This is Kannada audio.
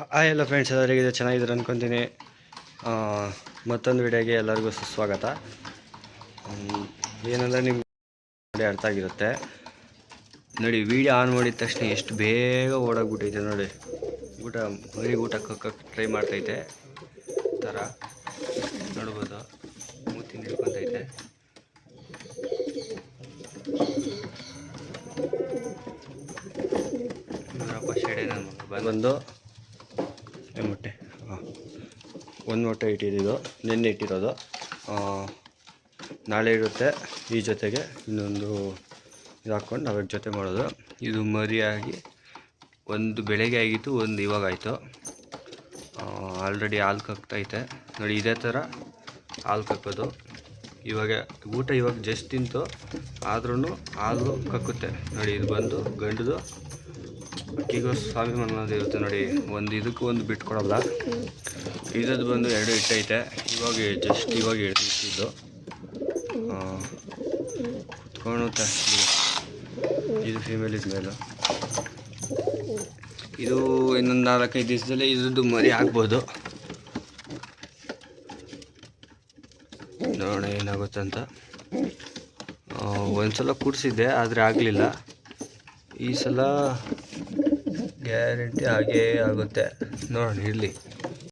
ಹಾಯ್ ಎಲ್ಲ ಫ್ರೆಂಡ್ಸ್ ಎಲ್ಲರಿಗಿದೆ ಚೆನ್ನಾಗಿದ್ದಾರೆ ಅಂದ್ಕೊತೀನಿ ಮತ್ತೊಂದು ವಿಡಿಯೋಗೆ ಎಲ್ಲರಿಗೂ ಸುಸ್ವಾಗತ. ಏನಂದರೆ ನಿಮ್ಗೆ ಅರ್ಥ ಆಗಿರುತ್ತೆ. ನೋಡಿ, ವಿಡಿಯೋ ಆನ್ ಮಾಡಿದ ತಕ್ಷಣ ಎಷ್ಟು ಬೇಗ ಓಡೋಗ್ಬಿಟ್ಟೈತೆ ನೋಡಿ. ಊಟ ಮರಿ ಊಟ ಕಕ್ಕಕ್ಕೆ ಟ್ರೈ ಮಾಡ್ತೈತೆ. ಥರ ನೋಡ್ಬೋದು. ಮೂತಿ ಹಿಡ್ಕೊಂತೈತೆ ಬಂದು. ಒಂದು ಮೊಟ್ಟೆ. ಹಾಂ. ಒಂದು ಮೊಟ್ಟೆ ಇಟ್ಟಿದ್ದು ನಿನ್ನೆ ಇಟ್ಟಿರೋದು. ನಾಳೆ ಇರುತ್ತೆ. ಈ ಜೊತೆಗೆ ಇನ್ನೊಂದು ಇದು ಹಾಕ್ಕೊಂಡು ಅದ್ರ ಜೊತೆ ಮಾಡೋದು. ಇದು ಮರಿಯಾಗಿ ಒಂದು ಬೆಳಗ್ಗೆ ಆಗಿತ್ತು, ಒಂದು ಇವಾಗ ಆಯಿತು. ಆಲ್ರೆಡಿ ಹಾಲು ಕಕ್ತೈತೆ. ನೋಡಿ, ಇದೇ ಥರ ಹಾಲು ಕಕ್ಕೋದು. ಇವಾಗ ಊಟ ಇವಾಗ ಜಸ್ಟ್ ತಿಂತು. ಆದ್ರೂ ಹಾಲು ಕಕ್ಕುತ್ತೆ. ನೋಡಿ, ಇದು ಬಂದು ಗಂಡದು. ಅನ್ನೋದು ಇರುತ್ತೆ ನೋಡಿ. ಒಂದು ಇದಕ್ಕೂ ಒಂದು ಬಿಟ್ಟು ಕೊಡೋಲ್ಲ. ಇದದ್ದು ಬಂದು ಎರಡು ಇಟ್ಟೈತೆ ಇವಾಗ ಜಸ್ಟ್ ಇವಾಗ ಇಡ್ತಿದ್ದು ಕುತ್ಕೊಂಡು ಇದು ಫೀಮೇಲ್ ಇದ್ಮೇಲೆ ಇದು ಇನ್ನೊಂದು ನಾಲ್ಕೈದು ದಿವಸದಲ್ಲಿ ಇದ್ರದ್ದು ಮರಿ ಆಗ್ಬೋದು. ನೋಡೋಣ ಏನಾಗುತ್ತೆ ಅಂತ. ಒಂದು ಒಂದ್ಸಲ ಕೂಡಿಸಿದ್ದೆ, ಆದರೆ ಆಗಲಿಲ್ಲ. ಈ ಸಲ ಗ್ಯಾರಂಟಿ ಆಗೇ ಆಗುತ್ತೆ. ನೋಡೋಣ ಇರಲಿ.